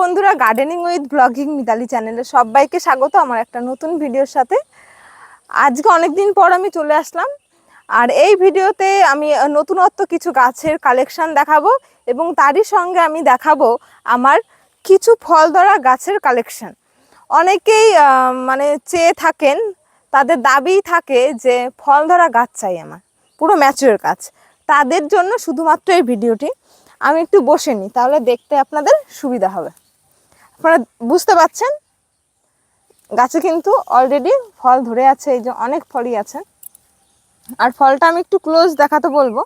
বন্ধুরা gardening with blogging Mitali চ্যানেলে সবাইকে স্বাগত আমার একটা নতুন ভিডিওর সাথে। আজকে অনেক দিন পর আমি চলে আসলাম, আর এই ভিডিওতে আমি নতুনত্ব কিছু গাছের কালেকশন দেখাবো এবং তারই সঙ্গে আমি দেখাবো আমার কিছু ফল ধরা গাছের কালেকশন অনেকেই মানে চেয়ে থাকেন, তাদের দাবি থাকে যে ফল ধরা গাছ চাই আমার, পুরো ম্যাচুয়ার গাছ। তাদের জন্য শুধুমাত্র এই ভিডিওটি। আমি একটু বসে নিই, তাহলে দেখতে আপনাদের সুবিধা হবে। আপনারা বুঝতে পারছেন গাছে কিন্তু অলরেডি ফল ধরে আছে, এই যে অনেক ফলই আছে। আর ফলটা আমি একটু ক্লোজ দেখাতে বলব।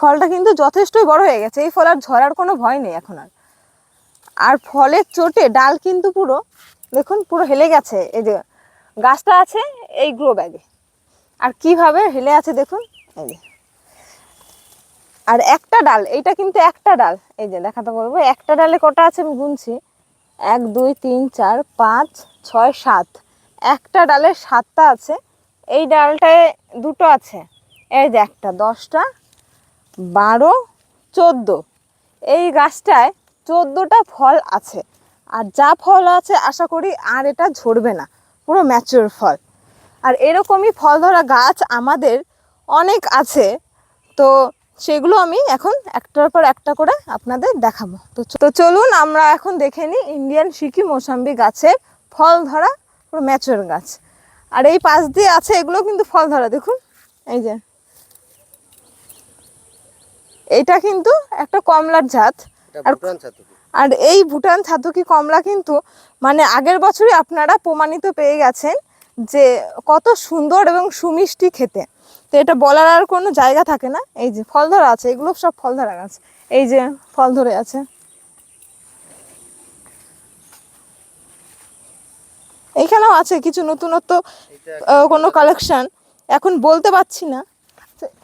ফলটা কিন্তু যথেষ্টই বড় হয়ে গেছে, এই ফল আর ঝরার কোনো ভয় নেই এখন আর। আর ফলের চোটে ডাল কিন্তু পুরো, দেখুন, পুরো হেলে গেছে। এই যে গাছটা আছে এই গ্রো ব্যাগে আর কীভাবে হেলে আছে দেখুন? এই যে। আর একটা ডাল, এইটা কিন্তু একটা ডাল। এই যে, দেখাতে বলব, একটা ডালে কটা আছে আমি গুনছি? এক, দুই, তিন, চার, পাঁচ, ছয়, সাত। একটা ডালে সাতটা আছে, এই ডালটায় দুটো আছে। এই যে একটা, দশটা, বারো, চোদ্দ। এই গাছটায় চোদ্দোটা ফল আছে। আর যা ফল আছে, আশা করি আর এটা ঝরবে না, পুরো ম্যাচিওর ফল। আর এরকমই ফল ধরা গাছ আমাদের অনেক আছে, তো সেগুলো আমি এখন একটার পর একটা করে আপনাদের দেখাবো। তো তো চলুন আমরা এখন দেখে নিই ইন্ডিয়ান সিকি মৌসাম্বি গাছের ফল ধরা পুরো ম্যাচুর গাছ। আর এই পাশ দিয়ে আছে এগুলো কিন্তু ফল ধরা দেখুন। এই যে। এটা কিন্তু একটা কমলার জাত। আর- আর এই ভুটান ছাতুকি কমলা কিন্তু? মানে আগের বছরই আপনারা প্রমাণিত পেয়ে গেছেন যে কত সুন্দর এবং সুমিষ্টি খেতে। তো এটা বলার আর কোনো জায়গা থাকে না। এই যে ফল ধরা আছে এগুলো সব ফল ধরা গাছ। এই যে ফল ধরে আছে। এইখানেও আছে কিছু নতুনত্ব কোনো কালেকশন এখন বলতে পারছি না।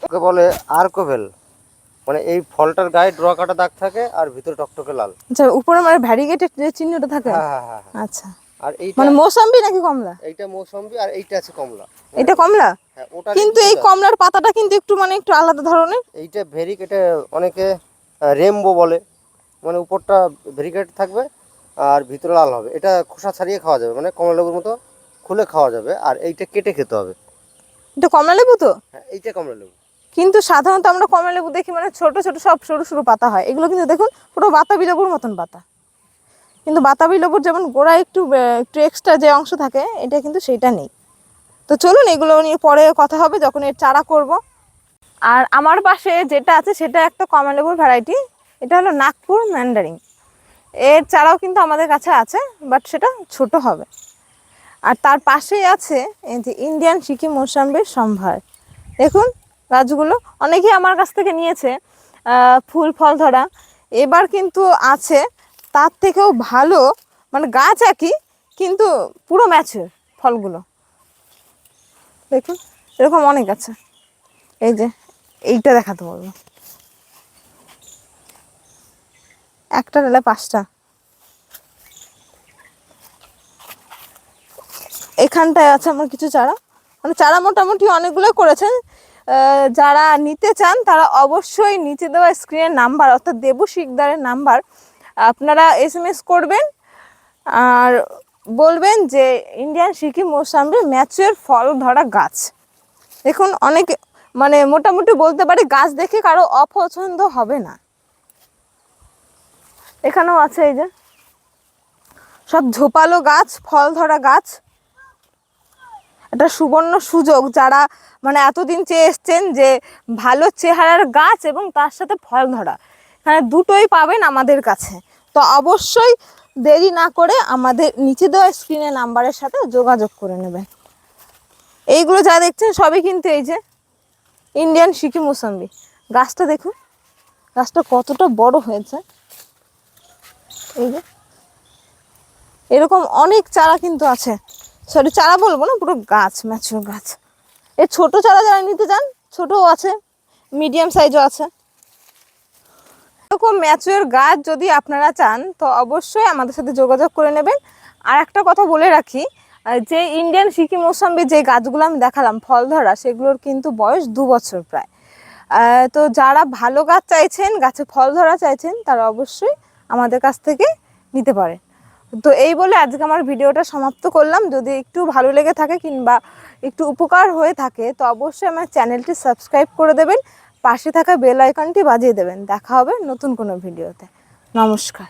ওকে বলে আর্কোভেল। মানে এই ফলটার গায়ে ড্র কাটা দাগ থাকে আর ভিতরে টকটকে লাল। আচ্ছা উপরে মানে ভ্যারিগেটেড যে চিহ্নটা থাকে? হ্যাঁ হ্যাঁ হ্যাঁ। আচ্ছা। আর এইটা মানে মৌসাম্বি নাকি কমলা? এইটা মৌসম্বি আর এইটা আছে কমলা। এটা কমলা? হ্যাঁ ওটা কিন্তু এই কমলার পাতাটা কিন্তু একটু মানে একটু আলাদা ধরনের। এইটা ভেরিক এটা অনেকে রেমবো বলে। মানে উপরটা ভেরিকেট থাকবে আর ভিতরে লাল হবে। এটা খোসা ছাড়িয়ে খাওয়া যাবে মানে কমলা লেবুর মতো খুলে খাওয়া যাবে আর এইটা কেটে খেতে হবে। এটা কমলা লেবু তো? হ্যাঁ এইটা কমলা লেবু। কিন্তু সাধারণত আমরা কমলা লেবু দেখি মানে ছোট ছোট সব সরু সরু পাতা হয়। এগুলো কিন্তু দেখুন পুরো বাতাবি লেবুর মতন পাতা। কিন্তু বাতাবি লেবুর যেমন গোড়ায় একটু একটু এক্সট্রা যে অংশ থাকে, এটা কিন্তু সেইটা নেই। তো চলুন এগুলো নিয়ে পরে কথা হবে, যখন এর চারা করব। আর আমার পাশে যেটা আছে, সেটা একটা কমলা লেবুর ভ্যারাইটি এটা হলো নাগপুর ম্যান্ডারিং এর চারাও কিন্তু আমাদের কাছে আছে বাট সেটা ছোট হবে। আর তার পাশেই আছে, এই যে ইন্ডিয়ান সিকিম মৌসাম্বির সম্ভার। দেখুন, গাছগুলো অনেকেই আমার কাছ থেকে নিয়েছে ফুল, ফল ধরা। এবার কিন্তু আছে তার থেকেও ভালো মানে গাছ একই কিন্তু পুরো ম্যাচের ফলগুলো। দেখুন, এরকম অনেক আছে। এই যে, এইটা দেখাতে বলব। একটা ডালে পাঁচটা। এখানটায় আছে আমার কিছু চারা। মানে চারা মোটামুটি অনেকগুলো করেছেন। যারা নিতে চান, তারা অবশ্যই নিচে দেওয়া স্ক্রিনের নাম্বার অর্থাৎ দেবু শিকদারের নাম্বার আপনারা এস এম এস করবেন আর বলবেন যে ইন্ডিয়ান সিকিম মৌসাম্বি ম্যাচুয়ার ফল ধরা গাছ। দেখুন, অনেক মানে মোটামুটি বলতে পারি গাছ দেখে কারও অপছন্দ হবে না। এখানেও আছে এই যে। সব ঝোপালো গাছ, ফল ধরা গাছ। একটা সুবর্ণ সুযোগ যারা মানে এতদিন চেয়ে এসছেন যে ভালো চেহারার গাছ এবং তার সাথে ফল ধরা। এখানে দুটোই পাবেন আমাদের কাছে। তো অবশ্যই দেরি না করে আমাদের নিচে দেওয়া স্ক্রিনে নাম্বারের সাথে যোগাযোগ করে নেবেন। এইগুলো যা দেখছেন সবই কিন্তু এই যে ইন্ডিয়ান সিকি মোসাম্বি গাছটা দেখুন, গাছটা কতটা বড় হয়েছে। এই যে, এরকম অনেক চারা কিন্তু আছে। সরি চারা বলব না, পুরো গাছ ম্যাচুর গাছ। এর ছোট চারা যারা নিতে চান, ছোটও আছে মিডিয়াম সাইজও আছে। এরকম ম্যাচুয়ার গাছ যদি আপনারা চান, তো অবশ্যই আমাদের সাথে যোগাযোগ করে নেবেন। আর একটা কথা বলে রাখি যে ইন্ডিয়ান সিকি মৌসাম্বি যে গাছগুলো আমি দেখালাম ফল ধরা সেগুলোর কিন্তু বয়স দু বছর প্রায়। তো যারা ভালো গাছ চাইছেন, গাছে ফল ধরা চাইছেন, তারা অবশ্যই আমাদের কাছ থেকে নিতে পারেন। তো এই বলে আজকে আমার ভিডিওটা সমাপ্ত করলাম। যদি একটু ভালো লেগে থাকে কিংবা একটু উপকার হয়ে থাকে, তো অবশ্যই আমার চ্যানেলটি সাবস্ক্রাইব করে দেবেন। পাশে থাকা বেল আইকনটি বাজিয়ে দেবেন। দেখা হবে নতুন কোনো ভিডিওতে নমস্কার।